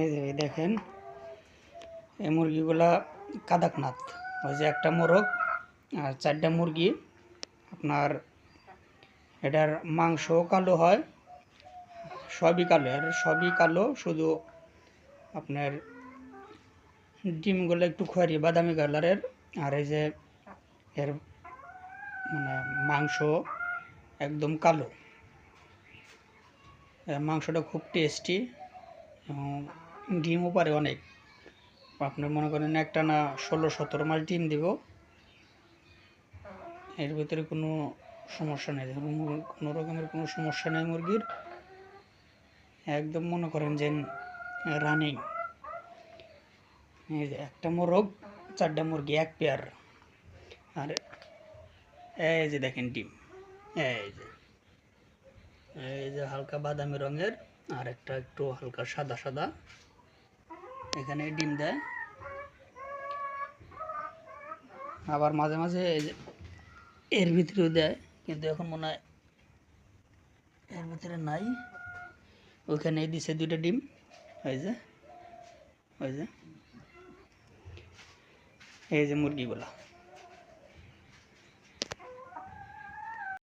এই যে দেখেন, এই মুরগিগুলা কাদাকনাথ। ওই যে একটা মোরগ আর চারটা মুরগি। আপনার এটার মাংস কালো হয়, সবই কালো। আর সবই কালো, শুধু আপনার ডিমগুলো একটু খয়েরি, বাদামি কালারের। আর এই যে এর মানে মাংস একদম কালো। এর মাংসটা খুব টেস্টি এবং ডিমও পারে অনেক। আপনার মনে করেন একটা না ষোলো, সতেরো মাস ডিম দিব। এর ভিতরে কোনো সমস্যা নেই। ধরুন কোনো রকমের কোনো সমস্যা নেই মুরগির। একদম মনে করেন যে রানিং এই যে একটা মোরগ চারটা মুরগি, এক পেয়ার। আর এই যে দেখেন ডিম। এই যে। এই যে হালকা বাদামি রঙের, আর একটা একটু হালকা সাদা সাদা। এখানে ডিম দেয়। আবার মাঝে মাঝে এর ভিতরেও দেয়, কিন্তু এখন মনে হয় এর ভিতরে নাই। ওইখানে দিছে দুইটা ডিম, ওই যে ওই যে। এই যে মুরগিগুলা।